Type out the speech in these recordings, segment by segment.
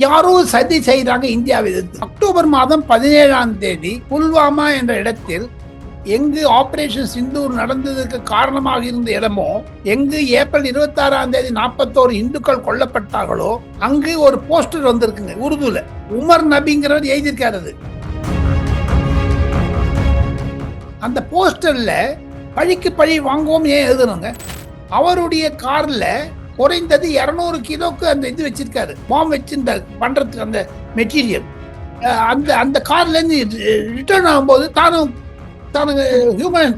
யாரோ சதி செய்கிறாங்க இந்தியாவில் எதிர்த்து. அக்டோபர் மாதம் பதினேழாம் தேதி புல்வாமா என்ற இடத்தில் எங்கு ஆபரேஷன் சிந்தூர் நடந்ததற்கு காரணமாக இருந்த இடமோ எங்கு ஏப்ரல் இருபத்தி ஆறாம் தேதி நாற்பத்தோரு இந்துக்கள் கொல்லப்பட்டார்களோ அங்கு ஒரு போஸ்டர் வந்திருக்குங்க உருதுல உமர் நபிங்கிறவர் எழுதியிருக்காரு அது. அந்த போஸ்டர்ல பழிக்கு பழி வாங்குவோம் ஏன் எழுதணுங்க அவருடைய கார்ல குறைந்தது இரநூறு கிலோக்கு அந்த இது வச்சிருக்காரு. பாம் வச்சிருந்த பண்றதுக்கு அந்த மெட்டீரியல் அந்த அந்த கார்ல இருந்து ரிட்டர்ன் ஆகும்போது தானும் தானுங்க ஹியூமன்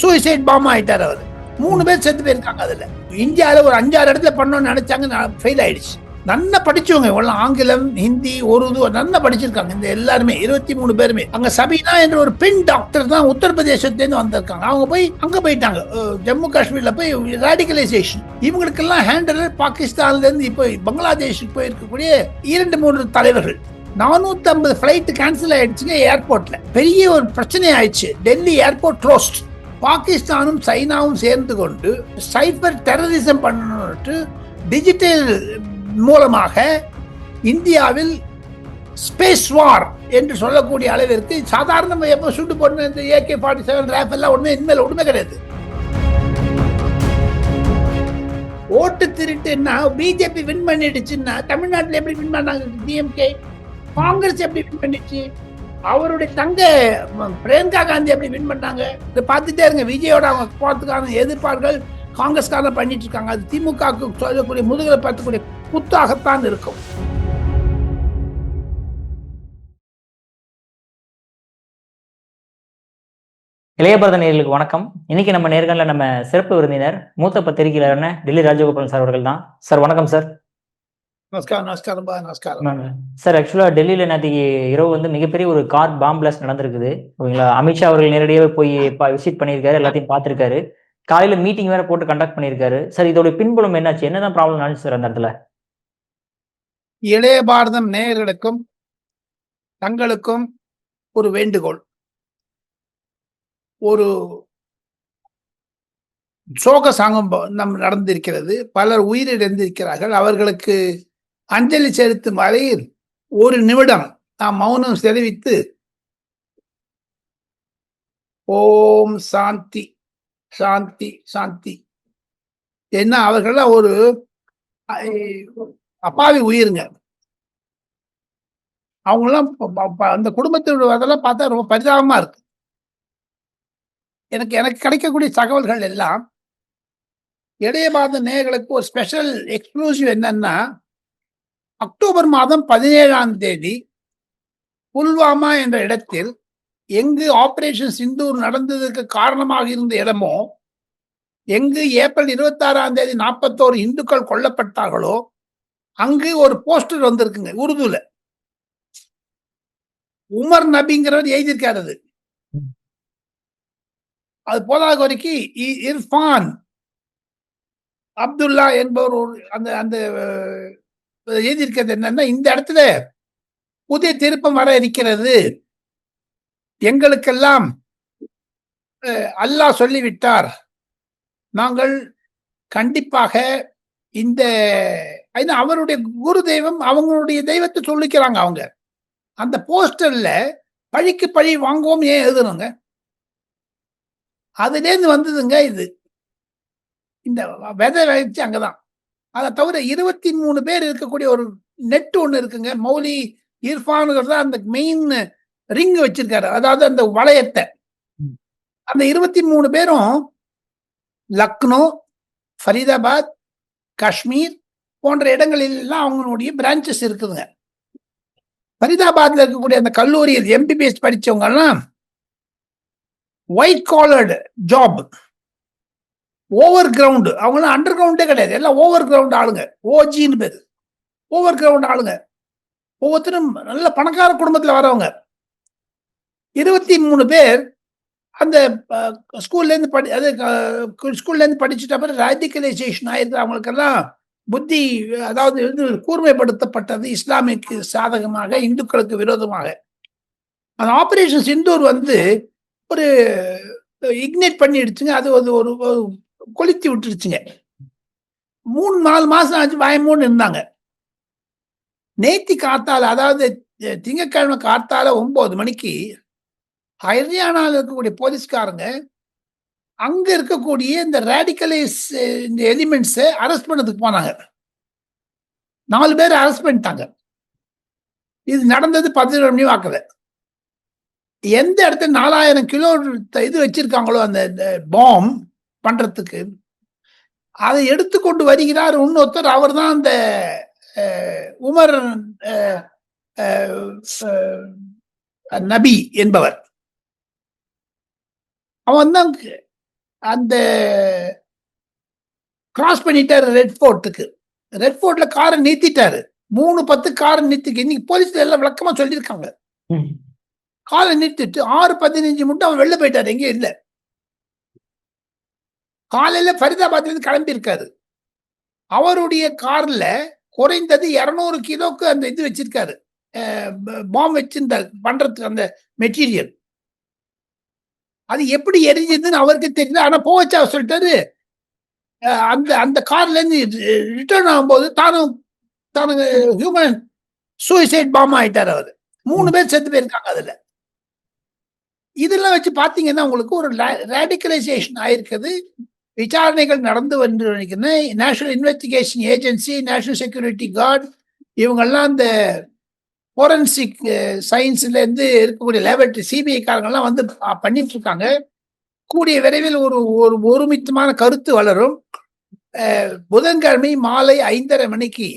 சூசைட் பாம் ஆயிட்டார் அவர். மூணு பேர் செத்து போயிருக்காங்க அதுல. இந்தியாவில் ஒரு அஞ்சாறு இடத்துல பண்ணணும்னு நினைச்சாங்க ஃபெயில் ஆயிடுச்சு. நல்லா படிச்சவங்க எல்லாம் ஆங்கிலம் ஹிந்தி உருது நல்லா படிச்சிருக்காங்க. இந்த எல்லாருமே இருபத்தி மூணு பேருமே. அங்க சபீனா என்ற ஒரு பெண் டாக்டர் தான் உத்தரப்பிரதேசத்துலேருந்து வந்திருக்காங்க. அவங்க போய் அங்க போயிட்டாங்க. ஜம்மு காஷ்மீர்ல போய் ராடிகலைசேஷன் இவங்களுக்கெல்லாம் ஹேண்டலர் பாகிஸ்தான்ல இருந்து இப்போ பங்களாதேஷுக்கு போயிருக்கக்கூடிய இரண்டு மூன்று தலைவர்கள். நானூத்தி ஐம்பது ஃபிளைட் கேன்சல் ஆயிடுச்சுங்க ஏர்போர்ட்ல பெரிய ஒரு பிரச்சனை ஆயிடுச்சு. டெல்லி ஏர்போர்ட் க்ளோஸ்ட் பாகிஸ்தானும் சைனாவும் சேர்ந்து கொண்டு சைபர் டெரரிசம் பண்ணணும்ட்டு டிஜிட்டல் மூலமாக இந்தியாவில் ஸ்பேஸ் வார் என்று சொல்லக்கூடிய அளவிற்கு சாதாரண எப்போ சுட்டு போட்டு இந்த ஏகே ஃபார்ட்டி செவன் ரேஃபெல்லாம் எல்லாம் ஒன்றுமே இனிமேல் ஒன்றுமே கிடையாது. ஓட்டு திருட்டுன்னா பிஜேபி வின் பண்ணிடுச்சுன்னா தமிழ்நாட்டில் எப்படி வின் பண்ணாங்க? டிஎம்கே காங்கிரஸ் எப்படி வின் பண்ணிச்சு? அவருடைய தங்க பிரியங்கா காந்தி எப்படி வின் பண்ணாங்க? இதை பார்த்துட்டே இருங்க. விஜயோட அவங்க போகிறதுக்கான எதிர்ப்பார்கள் காங்கிரஸ்காரன் பண்ணிட்டு இருக்காங்க. அது திமுகவுக்கு சொல்லக்கூடிய முதுகலை பார்த்துக்கூடிய குத்தாகத்தான் இருக்கும். இளையபாரத நேயர்களுக்கு வணக்கம். இன்னைக்கு நம்ம நேர்காணல நம்ம சிறப்பு விருந்தினர் மூத்த பத்திரிகையாளரான டெல்லி ராஜகோபாலன் சார் அவர்கள் தான். சார் வணக்கம் சார். நமஸ்காரம் நமஸ்காரம் சார் ஆக்சுவலா டெல்லியில நேற்றுக்கு இரவு வந்து மிகப்பெரிய ஒரு கார் பாம் பிளாஸ்ட் நடந்திருக்குது. ஓகேங்களா? அமித்ஷா அவர்கள் நேரடியாகவே போய் விசிட் பண்ணியிருக்காரு எல்லாத்தையும் பார்த்திருக்காரு. காலையில மீட்டிங் வேற போட்டு கண்டக்ட் பண்ணியிருக்காரு. சார் இதோட பின்புலம் என்னாச்சு? என்னதான் ப்ராப்ளம் நடந்துச்சு சார் அந்த இடத்துல? இளைய பாரதம் நேயர்களுக்கும் தங்களுக்கும் ஒரு வேண்டுகோள். ஒரு சோக சாங்கம் நம் நடந்திருக்கிறது. பலர் உயிரிழந்திருக்கிறார்கள். அவர்களுக்கு அஞ்சலி செலுத்தும் வரையில் ஒரு நிமிடம் நாம் மௌனம் தெரிவித்து ஓம் சாந்தி சாந்தி சாந்தி. என்ன அவர்கள்லாம் ஒரு அப்பாவி உயிருங்க. அவங்கெல்லாம் அந்த குடும்பத்தினுடைய அதெல்லாம் பார்த்தா ரொம்ப பரிதாபமா இருக்கு. எனக்கு எனக்கு கிடைக்கக்கூடிய தகவல்கள் எல்லாம் இடையபாத நேயர்களுக்கு ஒரு ஸ்பெஷல் எக்ஸ்க்ளூசிவ் என்னன்னா அக்டோபர் மாதம் பதினேழாம் தேதி புல்வாமா என்ற இடத்தில் எங்கு ஆபரேஷன் சிந்தூர் நடந்ததற்கு காரணமாக இருந்த இடமோ எங்கு ஏப்ரல் இருபத்தாறாம் தேதி நாற்பத்தோரு இந்துக்கள் கொல்லப்பட்டார்களோ அங்கு ஒரு போஸ்டர் வந்திருக்குங்க உருதுல. உமர் நபிங்கிறவர் எழுதியிருக்காரு அது. அது போதாத வரைக்கும் இர்ஃபான். அப்துல்லா என்பவர் ஒரு அந்த அந்த எழுதியிருக்கிறது என்னன்னா இந்த இடத்துல புதிய திருப்பம் வர இருக்கிறது. எங்களுக்கெல்லாம் அல்லாஹ் சொல்லிவிட்டார். நாங்கள் கண்டிப்பாக இந்த ஏன்னா அவருடைய குரு தெய்வம் அவங்களுடைய தெய்வத்தை சொல்லிக்கிறாங்க அவங்க. அந்த போஸ்டர்ல பழிக்கு பழி வாங்குவோம் ஏன் எழுதணுங்க? அதுலேருந்து வந்ததுங்க இது. இந்த விதை விதைச்சு அங்கதான். அதை தவிர இருபத்தி மூணு பேர் இருக்கக்கூடிய ஒரு நெட் ஒன்று இருக்குங்க. மௌலி இர்ஃபானுங்கிறது தான் அந்த மெயின் ரிங் வச்சிருக்காரு. அதாவது அந்த வளையத்தை. அந்த இருபத்தி மூணு பேரும் லக்னோ ஃபரீதாபாத் காஷ்மீர் போன்ற இடங்களில் எல்லாம் அவங்களுடைய பிரான்ச்சஸ் இருக்குதுங்க ஃபரிதாபாத்ல இருக்கக்கூடிய அந்த கல்லூரியில் MBBS படிச்சவங்கெல்லாம் white collared job over ground அவங்களாம் அண்டர் கிரவுண்டே கிடையாது. எல்லாம் ஓவர் கிரவுண்ட் ஆளுங்க ஓஜின்னு பேர். ஓவர் கிரவுண்ட் ஆளுங்க. ஒவ்வொருத்தரும் நல்ல பணக்கார குடும்பத்தில் வரவங்க. இருபத்தி மூணு பேர் அந்த ஸ்கூல்லேருந்து படி அது ஸ்கூல்லேருந்து படிச்சுட்ட அப்புறம் ராடிகலைசேஷன் ஆயிருக்கு அவங்களுக்கெல்லாம் புத்தி அதாவது வந்து கூர்மைப்படுத்தப்பட்டது இஸ்லாமிக்கு சாதகமாக இந்துக்களுக்கு விரோதமாக. அந்த ஆபரேஷன் சிந்தூர் வந்து ஒரு இக்னேட் பண்ணிடுச்சுங்க. அது ஒரு ஒரு கொளுத்தி விட்டுருச்சுங்க. மூணு நாலு மாசம் ஆச்சு பயமோன்னு இருந்தாங்க. நேத்தி காத்தால அதாவது திங்கக்கிழமை காத்தால ஒன்பது மணிக்கு ஹரியானாவில் இருக்கக்கூடிய போலீஸ்காரங்க அங்க இருக்கக்கூடிய இந்த ரேடிக்கலைஸ் இந்த எலிமெண்ட்ஸை அரெஸ்ட் பண்ணதுக்கு போனாங்க. நாலு பேர் அரெஸ்ட் பண்ணிட்டாங்க. இது நடந்தது பதினேழு மணி வாக்குல. எந்த இடத்துல நாலாயிரம் கிலோ இது வச்சிருக்காங்களோ அந்த பாம் பண்றதுக்கு அதை எடுத்துக்கொண்டு வருகிறார் இன்னொருத்தர். அவர் தான் அந்த உமர் நபி என்பவர். அவன் தான் அந்த கிராஸ் பண்ணிட்டாரு ரெட் ஃபோர்ட்டுக்கு ரெட் ஃபோர்ட்ல காரை நிறுத்திட்டாரு. மூணு பத்து காரை நிறுத்தி இன்னைக்கு போலீஸ்ல எல்லாம் விளக்கமா சொல்லியிருக்காங்க. காலை நிறுத்திட்டு ஆறு பதினஞ்சு மட்டும் அவன் வெளில போயிட்டாரு. எங்கேயும் இல்ல. காலையில ஃபரிதாபாத்ல இருந்து கிளம்பி இருக்காரு அவருடைய கார்ல குறைந்தது இருநூறு கிலோக்கு அந்த இது வச்சிருக்காரு. பாம் வச்சிருந்த பண்றதுக்கு அந்த மெட்டீரியல் அது எப்படி எரிஞ்சதுன்னு அவருக்கு தெரியல. ஆனா போவச்சா அவர் சொல்லிட்டாரு அந்த அந்த கார்ல இருந்து ரிட்டர்ன் ஆகும்போது தானும் தானுங்க ஹியூமன் சூசைட் பாம் ஆயிட்டார் அவர். மூணு பேர் செத்து போயிருக்காங்க அதுல. இதெல்லாம் வச்சு பாத்தீங்கன்னா உங்களுக்கு ஒரு ரேடிக்கலைசேஷன் ஆயிருக்குது. விசாரணைகள் நடந்து வந்து national investigation agency national security guard இவங்கெல்லாம் இந்த ஃபோரன்சிக் சயின்ஸ்லேருந்து eh, இருக்கக்கூடிய லேபரட்டரி சிபிஐ காரங்கள்லாம் வந்து பண்ணிட்டு இருக்காங்க கூடிய விரைவில் ஒரு ஒரு ஒருமித்தமான கருத்து வளரும். புதன்கிழமை மாலை ஐந்தரை மணிக்கு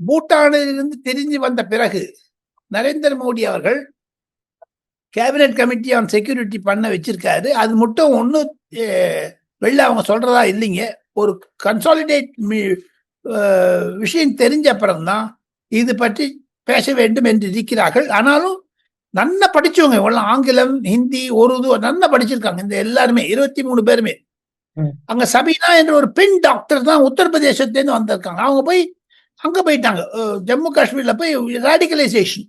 பூட்டானிலிருந்து தெரிஞ்சு வந்த பிறகு நரேந்திர மோடி அவர்கள் கேபினட் கமிட்டி ஆன் செக்யூரிட்டி பண்ண வச்சிருக்காரு. அது மட்டும் ஒன்றும் வெளில அவங்க சொல்றதா இல்லைங்க. ஒரு கன்சாலிடேட் விஷயம் தெரிஞ்ச அப்புறம்தான் இது பற்றி பேச வேண்டும் என்று இருக்கிறார்கள். ஆனாலும் நன்னா படிச்சவங்க இவெல்லாம் ஆங்கிலம் ஹிந்தி உருது நன்னா படிச்சிருக்காங்க. இந்த எல்லாருமே இருபத்தி மூணு பேருமே. அங்க சபீனா என்ற ஒரு பெண் டாக்டர் தான் உத்தரப்பிரதேசத்துலேருந்து வந்திருக்காங்க. அவங்க போய் அங்க போயிட்டாங்க. ஜம்மு காஷ்மீர்ல போய் ரேடிகலைசேஷன்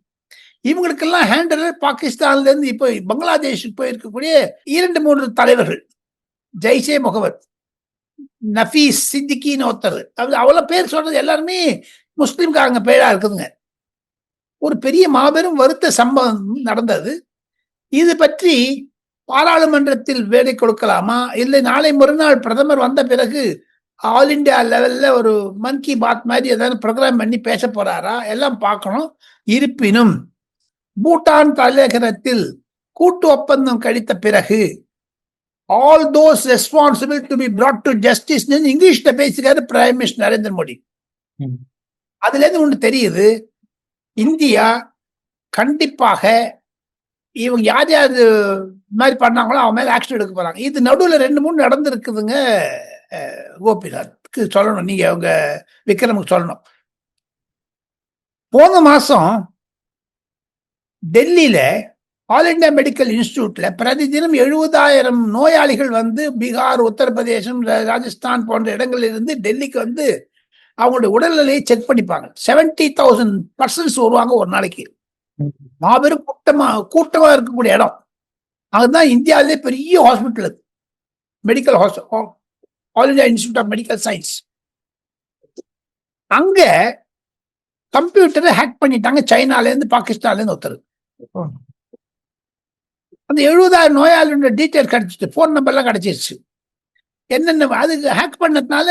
இவங்களுக்கெல்லாம் ஹேண்டல் பாகிஸ்தான்ல இருந்து இப்போ பங்களாதேஷுக்கு போயிருக்கக்கூடிய இரண்டு மூன்று தலைவர்கள். ஜெய்ஷே முகமது நஃபீஸ் சித்திக்கின்னு ஒருத்தர். அது அவ்வளோ பேர் சொல்றது எல்லாருமே முஸ்லிம்காரங்க பேரா இருக்குதுங்க. ஒரு பெரிய மாபெரும் வருத்த சம்பவம் நடந்தது. இது பற்றி பாராளுமன்றத்தில் வேலை கொடுக்கலாமா? இல்லை நாளை மறுநாள் பிரதமர் வந்த பிறகு ஆல் இந்தியா லெவல்ல ஒரு மன் கி பாத் மாதிரி ஏதாவது ப்ரோக்ராம் பண்ணி பேச போறாரா? எல்லாம் பார்க்கணும். இருப்பினும் பூட்டான் தலைநகரத்தில் கூட்டு ஒப்பந்தம் கழித்த பிறகு all those responsible to be brought to justice இங்கிலீஷ்ல பேசுகிறாரு பிரைம் மினிஸ்டர் நரேந்திர மோடி. அதுல இருந்து ஒண்ணு தெரியுது. இந்தியா கண்டிப்பாக இவங்க யார் யார் இது மாதிரி பண்ணாங்களோ அவன் மேல ஆக்ஷன் எடுக்க போறாங்க. இது நடுவில் ரெண்டு மூணு நடந்திருக்குதுங்க கோபிநாத்க்கு சொல்லணும். நீங்க அவங்க விக்ரமுக்கு சொல்லணும். போன மாசம் டெல்லியில ஆல் இந்தியா மெடிக்கல் இன்ஸ்டியூட்டில் பிரதி தினம் எழுபதாயிரம் நோயாளிகள் வந்து பீகார் உத்தரப்பிரதேசம் ராஜஸ்தான் போன்ற இடங்களில் இருந்து டெல்லிக்கு வந்து அவங்களுடைய உடல்நிலையை செக் பண்ணிப்பாங்க. செவன்டி தௌசண்ட் பர்சன்ஸ் வருவாங்க ஒரு நாளைக்கு. மாபெரும் கூட்டமா கூட்டமா இருக்கக்கூடிய இடம். அதுதான் இந்தியாவிலே பெரிய ஹாஸ்பிட்டல் அது. Medical hospital all India institute of medical science அங்க கம்ப்யூட்டரை ஹேக் பண்ணிட்டாங்க. சைனால இருந்து பாகிஸ்தான்ல இருந்து ஒருத்தர். அந்த எழுபதாயிரம் நோயாளியோட டீட்டெயில் கிடைச்சிச்சு. ஃபோன் நம்பர்லாம் கிடைச்சிருச்சு. என்னென்ன அது ஹேக் பண்ணதுனால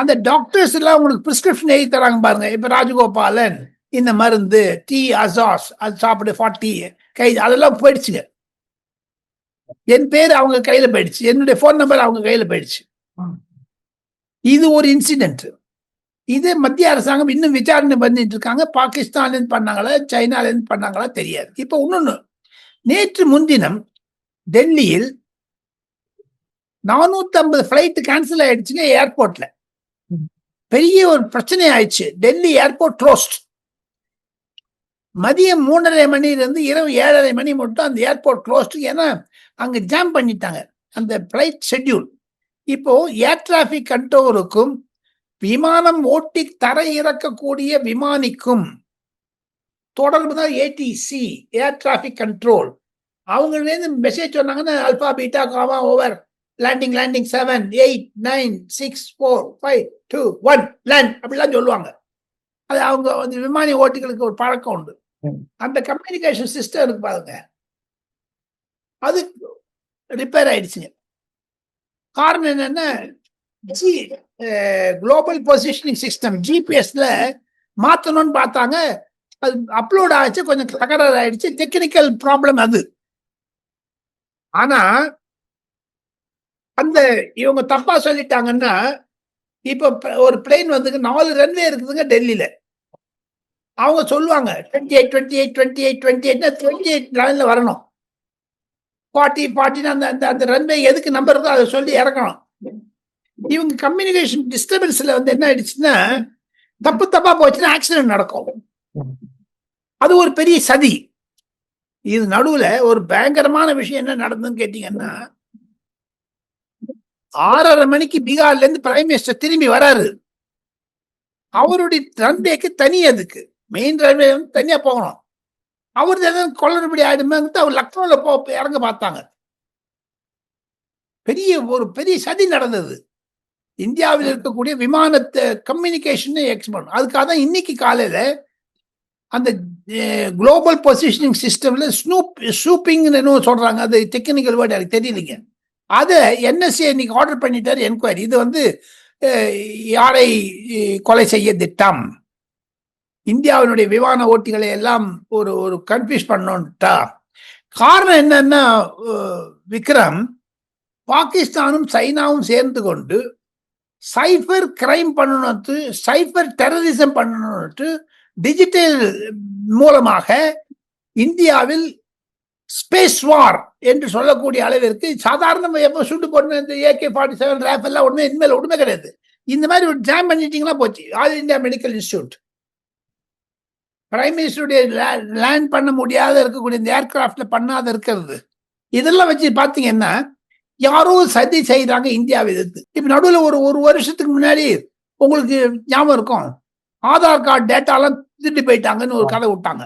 அந்த டாக்டர்ஸ் எல்லாம் உங்களுக்கு பிரிஸ்கிரிப்ஷன் எழுதி தராங்க பாருங்க. இப்ப ராஜகோபாலன் இந்த மருந்து டி அசாஸ் அது சாப்பிடு ஃபார்ட்டி கை அதெல்லாம் போயிடுச்சுங்க. என் பேர் அவங்க கையில போயிடுச்சு. என்னுடைய ஃபோன் நம்பர் அவங்க கையில போயிடுச்சு. இது ஒரு இன்சிடென்ட் இது மத்திய அரசாங்கம் இன்னும் விசாரணை பண்ணிட்டு இருக்காங்க. பாகிஸ்தான்லேருந்து பண்ணாங்களா சைனாலேருந்து பண்ணாங்களா தெரியாது. இப்போ இன்னொன்று நேற்று முன்தினம் டெல்லியில் நானூற்றம்பது ஃப்ளைட்டு கேன்சல் ஆயிடுச்சுங்க ஏர்போர்ட்டில் பெரிய ஒரு பிரச்சனை ஆயிடுச்சு டெல்லி ஏர்போர்ட் க்ளோஸ்ட் மதியம் மூன்றரை மணிலேருந்து இரவு ஏழரை மணி மட்டும் அந்த ஏர்போர்ட் க்ளோஸ்டு ஏன்னா அங்கே ஜாம் பண்ணிட்டாங்க. அந்த ஃப்ளைட் ஷெட்யூல் இப்போ ஏர் டிராஃபிக் கண்ட்ரோலுக்கும் விமானம் ஓட்டி தர இறக்கக்கூடிய விமானிக்கும் தொடர்பு தான் ஏடிசி ஏர் டிராஃபிக் கண்ட்ரோல் அவங்களே மெசேஜ் சொன்னாங்கன்னா alpha beta gamma over landing landing seven eight nine six four five two one land அப்படிலாம் சொல்லுவாங்க. அது அவங்க வந்து விமானி ஓட்டிகளுக்கு ஒரு பழக்கம் உண்டு. அந்த கம்யூனிகேஷன் சிஸ்டம் இருக்கு பாருங்க. அது ரிப்பேர் ஆயிடுச்சுங்க. காரணம் என்னன்னா ஜி குளோபல் பொசிஷனிங் சிஸ்டம் ஜிபிஎஸ்ல மாத்தணும்னு பார்த்தாங்க. அது அப்லோட் ஆச்சு கொஞ்சம் தகராறு ஆயிடுச்சு. டெக்னிக்கல் ப்ராப்ளம் அது. ஆனா அந்த இவங்க தப்பா சொல்லிட்டாங்கன்னா இப்போ ஒரு பிளேன் வந்துங்க நாலு ரன்வே இருக்குதுங்க டெல்லியில. அவங்க சொல்லுவாங்க twenty eight twenty eight twenty eight twenty எயிட்னா twenty eight லைன்ல வரணும் ஃபார்ட்டி ஃபார்ட்டின்னு அந்த அந்த அந்த ரன்வே எதுக்கு நம்பர் இருக்கோ அதை சொல்லி இறக்கணும். இவங்க கம்யூனிகேஷன் டிஸ்டர்பன்ஸ்ல வந்து என்ன ஆயிடுச்சுன்னா தப்பு தப்பா போச்சுன்னா ஆக்சிடென்ட் நடக்கும். அது ஒரு பெரிய சதி. இது நடுவில் ஒரு பயங்கரமான விஷயம் என்ன நடந்ததுன்னு கேட்டீங்கன்னா ஆறரை மணிக்கு பீகார்ல இருந்து பிரைம் மினிஸ்டர் திரும்பி வராரு. அவருடைய தந்தைக்கு தனி அதுக்கு. மெயின் ரன்வே வந்து தனியா போகணும். அவர் எதாவது கொள்ளறுபடி ஆயிடுமேன்ட்டு அவர் லக்னோல போ இறங்க பார்த்தாங்க. பெரிய ஒரு பெரிய சதி நடந்தது. இந்தியாவில் இருக்கக்கூடிய விமானத்தை கம்யூனிகேஷன் எக்ஸ்பர்ட் அதுக்காக தான் இன்னைக்கு காலையில அந்த குளோபல் பொசிஷனிங் சிஸ்டம்ல ஸ்னூப் ஸ்னூப்பிங்னு என்னவோ சொல்றாங்க. அது டெக்னிக்கல் வேர்டு எனக்கு தெரியலைங்க. அதை என்எஸ்சி இன்னைக்கு ஆர்டர் பண்ணிட்டாரு என்கொயரி இது வந்து யாரை கொலை செய்ய திட்டம்? இந்தியாவினுடைய விமான ஓட்டிகளை எல்லாம் ஒரு ஒரு கன்ஃபியூஸ் பண்ணோன்ட்டா? காரணம் என்னன்னா விக்ரம் பாகிஸ்தானும் சைனாவும் சேர்ந்து கொண்டு சைபர் கிரைம் பண்ணணும்ட்டு சைபர் டெரரிசம் பண்ணணும்ட்டு டிஜிட்டல் மூலமாக இந்தியாவில் ஸ்பேஸ் வார் என்று சொல்லக்கூடிய அளவிற்கு சாதாரண எப்போ சுட்டு போட்டு இந்த ஏகே ஃபார்ட்டி செவன் ரேப் எல்லாம் ஒன்றுமே இனிமேல் ஒன்றுமே கிடையாது. இந்த மாதிரி ஒரு ஜாம் பண்ணிட்டீங்கன்னா போச்சு. All India medical institute prime மினிஸ்டருடைய land பண்ண முடியாத இருக்கக்கூடிய இந்த ஏர்கிராஃப்ட்ல பண்ணாத இருக்கிறது. இதெல்லாம் வச்சு பார்த்தீங்கன்னா யாரோ சதி செய்றாங்க இந்தியாவை எதிர்த்து. இப்ப நடுவில் ஒரு ஒரு வருஷத்துக்கு முன்னாடி உங்களுக்கு ஞாபகம் இருக்கும். ஆதார் கார்டு டேட்டாலாம் திருட்டு போயிட்டாங்கன்னு ஒரு கதை விட்டாங்க.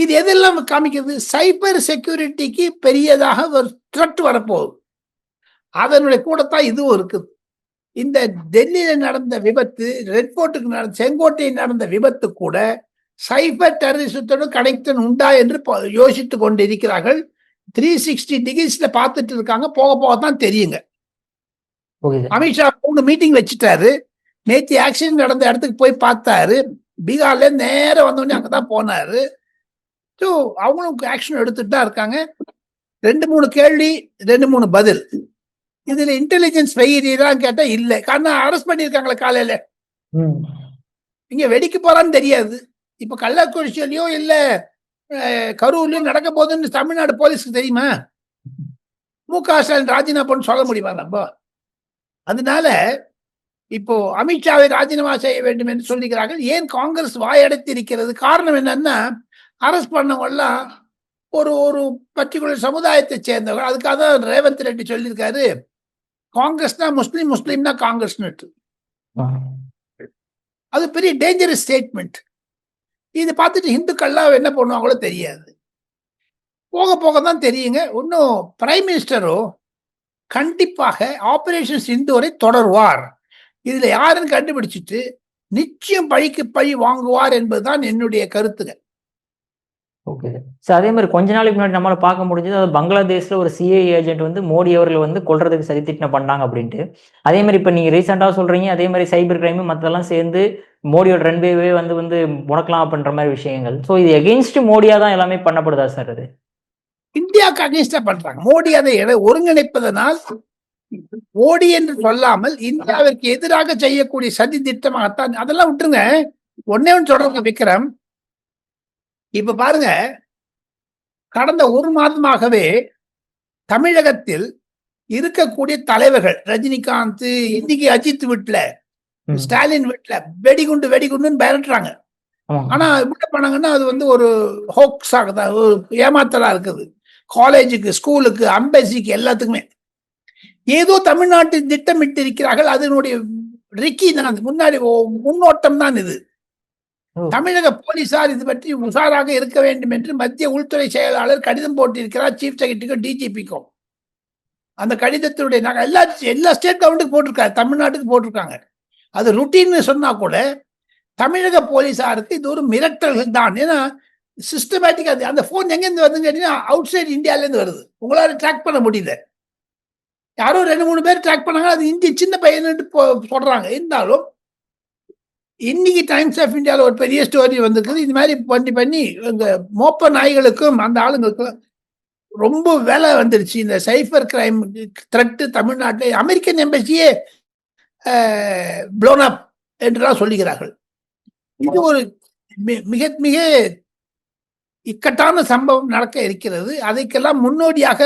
இது எதெல்லாம் காமிக்கிறது? சைபர் செக்யூரிட்டிக்கு பெரியதாக ஒரு த்ரெட் வரப்போகுது. அதனுடைய கூடத்தான் இதுவும் இருக்குது. இந்த டெல்லியில நடந்த விபத்து ரெட் ஃபோர்ட்டுக்கு நடந்த செங்கோட்டையில் நடந்த விபத்து கூட சைபர் டெரரிசத்தோடு கனெக்ஷன் உண்டா என்று ப- யோசித்துக் கொண்டிருக்கிறார்கள். த்ரீ சிக்ஸ்டி டிகிரிஸ்ல பார்த்துட்டு இருக்காங்க. போக போக தான் தெரியுங்க அமித்ஷா மூணு மீட்டிங் வச்சுட்டாரு. நேற்று ஆக்சிடென்ட் நடந்த இடத்துக்கு போய் பார்த்தாரு. பீகார்ல இருந்து நேரா வந்தோடனே அங்கதான் போனாரு. ஸோ அவங்களும் ஆக்ஷன் எடுத்துட்டு தான் இருக்காங்க. ரெண்டு மூணு கேள்வி ரெண்டு மூணு பதில். இதுல இன்டெலிஜென்ஸ் ஃபெயிலியரான்னு கேட்டா இல்ல. காரணம் அரெஸ்ட் பண்ணியிருக்காங்களே காலையில. இங்க வெடிக்க போறான்னு தெரியாது. இப்ப கள்ளக்குறிச்சியிலயோ இல்ல கரூர்லயோ நடக்க போகுதுன்னு தமிழ்நாடு போலீஸ்க்கு தெரியுமா? மு க ஸ்டாலின் ராஜினாமான்னு சொல்ல முடியுமா நம்ம? அதனால இப்போ அமித்ஷாவை ராஜினாமா செய்ய வேண்டும் என்று சொல்லுகிறார்கள் ஏன் காங்கிரஸ் வாயடைத்து இருக்கிறது காரணம் என்னன்னா அரஸ்ட் பண்ணவங்கலாம் ஒரு ஒரு பர்டிகுலர் சமுதாயத்தை சேர்ந்தவர்கள் அதுக்காக தான் ரேவந்த் ரெட்டி சொல்லியிருக்காரு. காங்கிரஸ்னா முஸ்லீம் முஸ்லீம்னா காங்கிரஸ்னு. அது பெரிய டேஞ்சரஸ் ஸ்டேட்மெண்ட் இது பார்த்துட்டு இந்துக்கள்லாம் என்ன பண்ணுவாங்களோ தெரியாது. போக போக தான் தெரியுங்க. இன்னும் பிரைம் மினிஸ்டரோ கண்டிப்பாக ஆபரேஷன் சிந்தூரை தொடருவார். இதுல யாருன்னு கண்டுபிடிச்சிட்டு நிச்சயம் பழிக்கு பழி வாங்குவார் என்பதுதான் என்னுடைய கருத்துங்க ஓகே. சார் அதே மாதிரி கொஞ்ச நாளைக்கு முன்னாடி நம்மளால பார்க்க முடிஞ்சது அது பங்களாதேஷ்ல ஒரு சிஐ ஏஜென்ட் வந்து மோடி அவர்கள் வந்து கொல்றதுக்கு சதித்திட்டம் பண்ணாங்க அப்படின்ட்டு. அதே மாதிரி இப்போ நீங்க ரீசெண்டாக சொல்றீங்க அதே மாதிரி சைபர் கிரைமு மற்றெல்லாம் சேர்ந்து மோடியோட ரன்வேவே வந்து வந்து முடக்கலாம் அப்படின்ற மாதிரி விஷயங்கள். ஸோ இது எகெயின்ஸ்ட் மோடியா தான் எல்லாமே பண்ணப்படுதா சார் அது? இந்தியாவுக்கு அகேன்ஸ்டா பண்றாங்க. மோடி அதை ஒருங்கிணைப்பதனால் மோடி என்று சொல்லாமல் இந்தியாவிற்கு எதிராக செய்யக்கூடிய சதி திட்டமாகத்தான் அதெல்லாம் விட்டுருங்க. ஒன்னே ஒன்று சொல்றேங்க விக்ரம். இப்ப பாருங்க கடந்த ஒரு மாதமாகவே தமிழகத்தில் இருக்கக்கூடிய தலைவர்கள் ரஜினிகாந்த் இன்னைக்கு அஜித் வீட்டுல. ஸ்டாலின் வீட்டுல வெடிகுண்டு வெடிகுண்டுன்னு பயரட்டுறாங்க. ஆனா என்ன பண்ணாங்கன்னா அது வந்து ஒரு ஹோக்ஸ் ஆகுதா ஒரு ஏமாத்தலா இருக்குது காலேஜுக்கு ஸ்கூலுக்கு அம்பேசிக்கு எல்லாத்துக்குமே ஏதோ தமிழ்நாட்டில் திட்டமிட்டு இருக்கிறார்கள் அதனுடைய ரிக்கி தான் முன்னாடி முன்னோட்டம் தான் இது. தமிழக போலீசார் இது பற்றி உஷாராக இருக்க வேண்டும் என்று மத்திய உள்துறை செயலாளர் கடிதம் போட்டிருக்கிறார் சீஃப் செக்ரட்டரிக்கும் டிஜிபிக்கும் அந்த கடிதத்தினுடைய நகல் எல்லா எல்லா ஸ்டேட் கவர்மெண்ட்டுக்கு போட்டிருக்காரு தமிழ்நாட்டுக்கு போட்டிருக்காங்க. அது ருட்டீன்னு சொன்னா கூட தமிழக போலீசாருக்கு இது ஒரு மிரட்டல்கள் தான். ஏன்னா சிஸ்டமேட்டிக் அது அந்த ஃபோன் எங்கேருந்து வருதுன்னு கேட்டீங்கன்னா அவுட் சைட் இந்தியாவிலேருந்து வருது. உங்களால ட்ராக் பண்ண முடியல. யாரோ ரெண்டு மூணு பேர் ட்ராக் பண்ணாங்க அது இந்திய சின்ன பையனுட்டு சொல்கிறாங்க சொல்றாங்க. இருந்தாலும் இன்னைக்கு டைம்ஸ் ஆஃப் இந்தியாவில் ஒரு பெரிய ஸ்டோரி வந்திருக்குது. இது மாதிரி பண்ணி பண்ணி இந்த மோப்ப நாய்களுக்கும் அந்த ஆளுங்களுக்கும் ரொம்ப வேலை வந்துருச்சு. இந்த சைபர் கிரைம் த்ரெட்டு தமிழ்நாட்டில் அமெரிக்கன் எம்பசியே ப்ளோன் அப் சொல்லுகிறார்கள். இது ஒரு மிக மிக இக்கட்டான சம்பவம் நடக்க இருக்கிறது. அதைக்கெல்லாம் முன்னோடியாக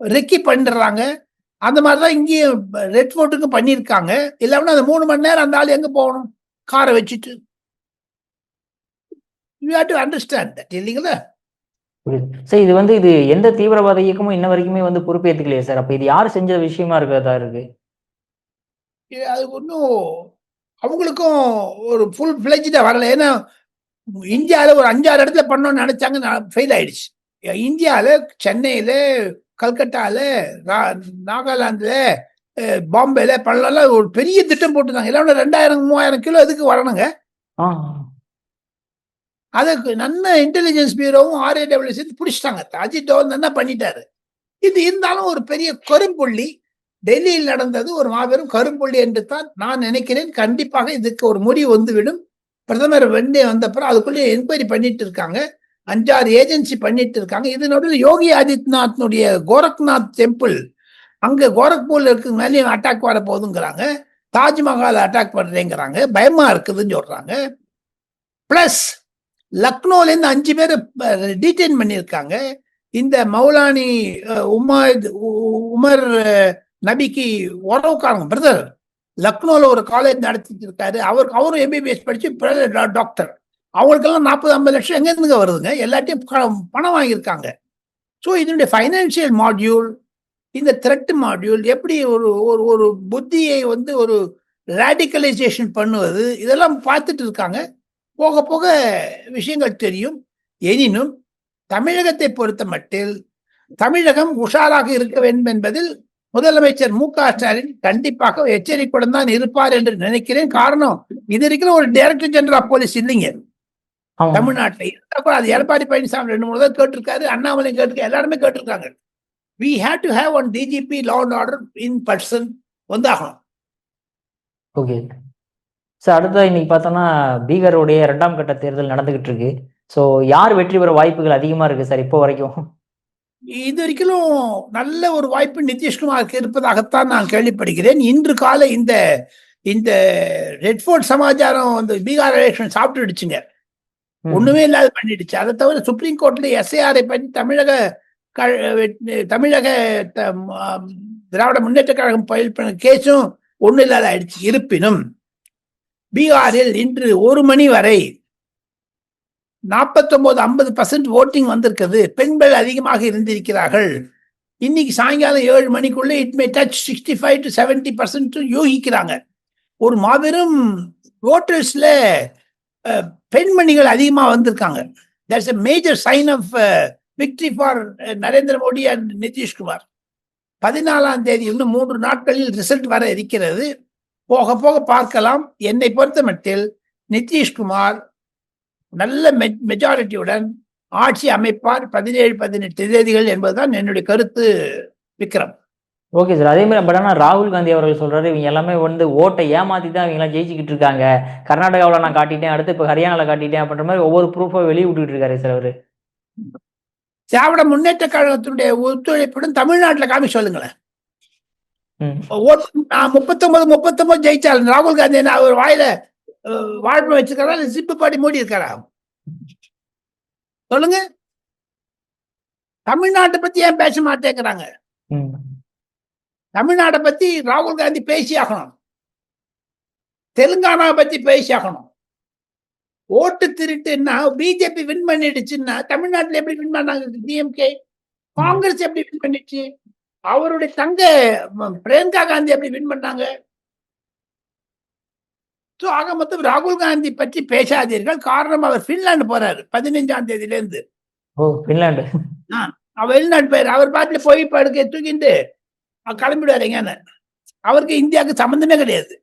ரெக்கி பண்ணிடுறாங்க. அந்த மாதிரி தான் இங்கேயும் ரெட் ஃபோர்ட்டுக்கும் பண்ணியிருக்காங்க. இல்லாமல் அந்த மூணு மணி நேரம் அந்த ஆள் எங்கே போகணும்? காரை வச்சுட்டு. You have to understand that இல்லைங்களா? சார் இது வந்து இது எந்த தீவிரவாத இயக்கமும் இன்ன வரைக்குமே வந்து பொறுப்பேற்றுக்கலையே சார். அப்ப இது யார் செஞ்ச விஷயமா இருக்கிறதா இருக்கு? அது ஒன்றும் அவங்களுக்கும் ஒரு ஃபுல் ஃப்ளெஜ்டாக வரல. ஏன்னா இந்தியாவில் ஒரு அஞ்சாறு இடத்துல பண்ணோம்னு நினச்சாங்க ஃபெயில் ஆயிடுச்சு. இந்தியாவில் சென்னையில் கல்கட்டாவில் நாகாலாந்தில் பாம்பேல பண்ணலாம் ஒரு பெரிய திட்டம் போட்டுருந்தாங்க. எல்லாம் ரெண்டாயிரம் மூவாயிரம் கிலோ எதுக்கு வரணுங்க? அதுக்கு நல்ல இன்டெலிஜென்ஸ் பியூரோவும் ஆர்ஏடபிள்யூ சேர்த்து பிடிச்சிட்டாங்க. அஜித் தோவன் என்ன பண்ணிட்டாரு? இது இருந்தாலும் ஒரு பெரிய கரும்புள்ளி. டெல்லியில் நடந்தது ஒரு மாபெரும் கரும்புள்ளி என்று தான் நான் நினைக்கிறேன். கண்டிப்பாக இதுக்கு ஒரு முடிவு வந்துவிடும். பிரதமர் வெண்டே வந்தப்புறம் அதுக்குள்ளே என்கொயரி பண்ணிட்டு இருக்காங்க. அஞ்சாறு ஏஜென்சி பண்ணிட்டு இருக்காங்க. இது நடுவில் யோகி ஆதித்யநாத்னுடைய கோரக்நாத் டெம்பிள் அங்கே கோரக்பூரில் இருக்கிறது மேலேயும் அட்டாக் வர போகுதுங்கிறாங்க. தாஜ்மஹால் அட்டாக் பண்ணுறேங்கிறாங்க பயமாக இருக்குதுன்னு சொல்கிறாங்க ப்ளஸ் லக்னோலேருந்து அஞ்சு பேர் டீடைன் பண்ணியிருக்காங்க. இந்த மௌலானி அஹ், உமர் உ- உமர் நபிக்கு உறவுக்காரங்க பிரதர் லக்னோவில் ஒரு காலேஜ் நடத்திட்டு இருக்காரு. அவர் அவரும் எம்பிபிஎஸ் படித்து பிரதர் டாக்டர் அவங்களுக்கெல்லாம் நாற்பது ஐம்பது லட்சம் எங்கேருந்துங்க வருதுங்க? எல்லாத்தையும் பணம் வாங்கியிருக்காங்க. ஸோ இதனுடைய ஃபைனான்சியல் மாடியூல் இந்த த்ரெட் மாடியூல் எப்படி ஒரு ஒரு ஒரு புத்தியை வந்து ஒரு ரேடிக்கலைசேஷன் பண்ணுவது? இதெல்லாம் பார்த்துட்டு இருக்காங்க. போக போக விஷயங்கள் தெரியும். எனினும் தமிழகத்தை பொறுத்த மட்டில் தமிழகம் உஷாராக இருக்க வேண்டும் என்பதில் முதலமைச்சர் மு க ஸ்டாலின் கண்டிப்பாக எச்சரிக்கையுடன் தான் இருப்பார் என்று நினைக்கிறேன். காரணம் இது இருக்கிற ஒரு டைரக்டர் ஜெனரல் ஆஃப் போலீஸ் இல்லைங்க. தமிழ்நாட்டில். அது எடப்பாடி பழனிசாமி ரெண்டு மூணு தடவை கேட்டிருக்காரு. அண்ணாமலை கேட்டிருக்காரு. எல்லாருமே கேட்டிருக்காங்க. We have to have one DGP law and order in person வந்தாகணும். ஓகே சார் அடுத்தது இன்னைக்கு பார்த்தோம்னா பீகாருடைய இரண்டாம் கட்ட தேர்தல் நடந்துகிட்டு இருக்கு. ஸோ யார் வெற்றி பெற வாய்ப்புகள் அதிகமா இருக்கு சார் இப்போ வரைக்கும்? இது வரைக்கும் நல்ல ஒரு வாய்ப்பு நிதிஷ்குமாருக்கு இருப்பதாகத்தான் நான் கேள்விப்படுகிறேன். இன்று காலை இந்த இந்த ரெட்ஃபோர்ட் சமாச்சாரம் அந்த பீகார் எலெக்ஷன் சாப்பிட்டுடுச்சுங்க. ஒண்ணுமே இல்லாத பண்ணிடுச்சு. அதை தவிர சுப்ரீம் கோர்ட்ல எஸ்ஐஆரை பற்றி தமிழக தமிழக த- திராவிட முன்னேற்ற கழகம் பயில் பண்ண கேஸும் ஒன்றும் இல்லாத ஆயிடுச்சு. இருப்பினும் பீகாரில் இன்று ஒரு மணி வரை நாற்பத்தொன்பது ஐம்பது பர்சன்ட் ஓட்டிங் வந்திருக்குது பெண்கள் அதிகமாக இருந்திருக்கிறார்கள். இன்னைக்கு சாயங்காலம் ஏழு மணிக்குள்ளே it may touch sixty five to seventy percent யூகிக்கிறாங்க. ஒரு மாபெரும் ஓட்டர்ஸில் பெண்மணிகள் அதிகமாக வந்திருக்காங்க. That's a major sign of victory for Narendra Modi and Nitish Kumar பதினாலாம் தேதி இன்னும் மூன்று நாட்களில் ரிசல்ட் வர இருக்கிறது. போக போக பார்க்கலாம். என்னை பொறுத்த மட்டில் நிதிஷ்குமார் நல்ல மெஜாரிட்டியுடன் ஆட்சி அமைப்பார். பதினேழு பதினெட்டு தேதிகள் என்பதுதான் என்னுடைய கருத்து விக்ரம். ஓகே சார் அதே மாதிரி பட் ஆனால் ராகுல் காந்தி அவர்கள் சொல்றாரு இவங்க எல்லாமே வந்து ஓட்டை ஏமாத்தி தான் இவங்கெல்லாம் ஜெயிச்சுக்கிட்டு இருக்காங்க. கர்நாடகாவில் நான் காட்டிட்டேன் அடுத்து இப்போ ஹரியானாவில் காட்டிட்டேன் அப்படின்ற மாதிரி ஒவ்வொரு ப்ரூஃபாக வெளியே விட்டுக்கிட்டு இருக்காரு சார் அவர். திராவிட முன்னேற்ற கழகத்தினுடைய ஒத்துழைப்புடன் தமிழ்நாட்டில் காமி சொல்லுங்களேன். நான் முப்பத்தொன்பது முப்பத்தொன்பது ஜெயிச்சால் ராகுல் காந்தி என்ன அவர் வாயில வாழ்வு வச்சிருக்காரா? இல்ல சிப்பு பாடி மூடி இருக்காரா? சொல்லுங்க. தமிழ்நாட்டை பத்தி ஏன் பேச மாட்டேங்கிறாங்க? தமிழ்நாட்டை பத்தி ராகுல் காந்தி பேசி ஆகணும் தெலுங்கானாவை பத்தி பேசி ஆகணும் ஓட்டு திருட்டுன்னா பிஜேபி வின் பண்ணிடுச்சுன்னா தமிழ்நாட்டுல எப்படி வின் பண்ணாங்க டிஎம்கே காங்கிரஸ் எப்படி வின் பண்ணிடுச்சு அவருடைய தங்க பிரியங்கா காந்தி எப்படி வின் பண்ணாங்க? ஸோ ஆக மொத்தம் ராகுல் காந்தி பற்றி பேசாதீர்கள். காரணம் அவர் பின்லாந்து போறாரு பதினைஞ்சாம் தேதியில இருந்து ஓ பின்லாண்டு அவர் வெளிநாட்டு போயிரு. அவர் பாட்டுல போய் படுக்க தூக்கிட்டு அவர் கிளம்பிடுவாரு எங்கன்னு. அவருக்கு இந்தியாவுக்கு சம்மந்தமே கிடையாது.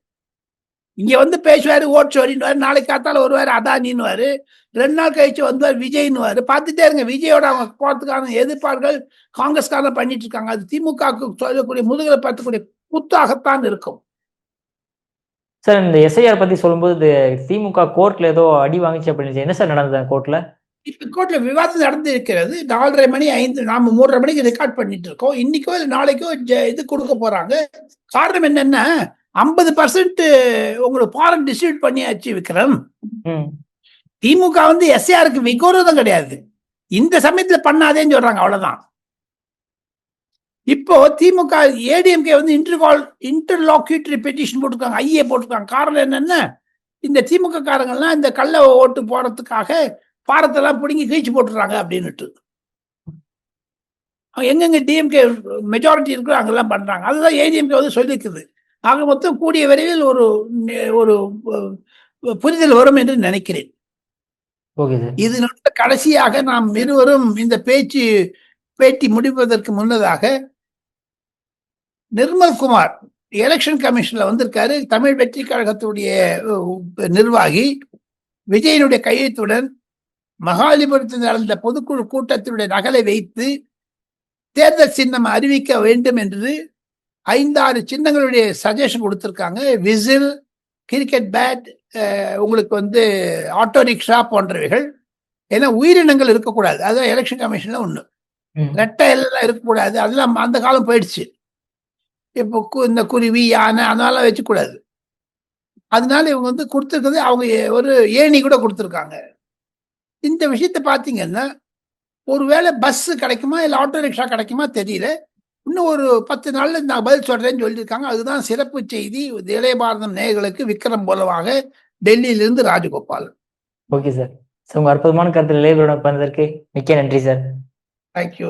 இங்க வந்து பேசுவாரு ஓட் சொல்லிடுவாரு நாளைக்கு காத்தால வருவாரு அதானின்னுவாரு. ரெண்டு நாள் கழிச்சு வந்தார் விஜய்னுவாரு பார்த்துட்டே இருங்க விஜயோட அவங்க போறதுக்கான எதிர்ப்பார்கள் காங்கிரஸ்காரன் பண்ணிட்டு இருக்காங்க. அது திமுகவுக்கு சொல்லக்கூடிய முதுகலை பார்த்துக்கூடிய குத்தாகத்தான் இருக்கும். சார் இந்த எஸ்ஐஆர் பத்தி சொல்லும்போது திமுக கோர்ட்ல ஏதோ அடி வாங்கிச்சு அப்படின்னு என்ன சார் நடந்தது கோர்ட்ல? இப்ப கோர்ட்ல விவாதம் நடந்து இருக்கிறது நாலரை மணி ஐந்து நாம மூன்றரை மணிக்கு ரெக்கார்ட் பண்ணிட்டு இருக்கோம். இன்னைக்கோ இல்லை நாளைக்கோ இது கொடுக்க போறாங்க. காரணம் என்னன்னா ஐம்பது பர்சன்ட் உங்களுக்கு ஃபாரன் டிஸ்ட்ரிபியூட் பண்ணியாச்சு விக்ரம். திமுக வந்து எஸ்ஏஆருக்கு விகோரதம் கிடையாது. இந்த சமயத்துல பண்ணாதேன்னு சொல்றாங்க அவ்வளவுதான். இப்போ திமுக ஏடிஎம்கே வந்து இன்டர்கால் இன்டர்லாக்யூட்டரி பெட்டிஷன் போட்டிருக்காங்க ஐஏ போட்டிருக்காங்க. காரணம் என்னன்னா இந்த திமுக காரங்கள்லாம் இந்த கள்ள ஓட்டு போறதுக்காக பாரத்தெல்லாம் பிடுங்கி கீழ்ச்சி போட்டுறாங்க அப்படின்னுட்டு. எங்கெங்க டிஎம்கே மெஜாரிட்டி இருக்கோ அங்கெல்லாம் பண்றாங்க. அதுதான் ஏடிஎம்கே வந்து சொல்லியிருக்குது ஆக மொத்தம் கூடிய விரைவில் ஒரு ஒரு புரிதல் வரும் என்று நினைக்கிறேன். ஓகே சார் இது நடந்த கடைசியாக நாம் இருவரும் இந்த பேச்சு பேட்டி முடிப்பதற்கு முன்னதாக நிர்மல்குமார் எலெக்ஷன் கமிஷன்ல வந்திருக்காரு. தமிழ் வெற்றி கழகத்துடைய நிர்வாகி விஜயனுடைய கையெழுத்துடன் மகாலிபுரத்தில் நடந்த பொதுக்குழு கூட்டத்தினுடைய நகலை வைத்து தேர்தல் சின்னம் அறிவிக்க வேண்டும் என்று ஐந்தாறு சின்னங்களுடைய சஜஷன் கொடுத்திருக்காங்க. விசில் கிரிக்கெட் பேட் உங்களுக்கு வந்து ஆட்டோ ரிக்ஷா போன்றவைகள். ஏன்னா உயிரினங்கள் இருக்கக்கூடாது. அதுதான் எலெக்ஷன் கமிஷன்ல ம். ரெட்டை எல்லாம் இருக்கக்கூடாது. அதெல்லாம் அந்த காலம் போயிடுச்சு. இப்போ கு- இந்த குருவி யானை அதெல்லாம் வச்சுக்கூடாது. அதனால இவங்க வந்து கொடுத்துருக்குது அவங்க ஒரு ஏணி கூட கொடுத்துருக்காங்க. இந்த விஷயத்த பார்த்தீங்கன்னா ஒருவேளை பஸ் கிடைக்குமா? இல்லை ஆட்டோ ரிக்ஷா கிடைக்குமா? தெரியல. இன்னும் ஒரு பத்து நாள்ல நான் பதில் சொல்றேன்னு சொல்லியிருக்காங்க. அதுதான் சிறப்பு செய்தி. இளைய பாரதம் நேயர்களுக்கு விக்ரம் மூலமாக டெல்லியிலிருந்து ராஜகோபால். Okay sir. சார் உங்க அற்புதமான கருத்து நிலைவுடன் பண்ணதற்கு மிக்க நன்றி சார். தேங்க்யூ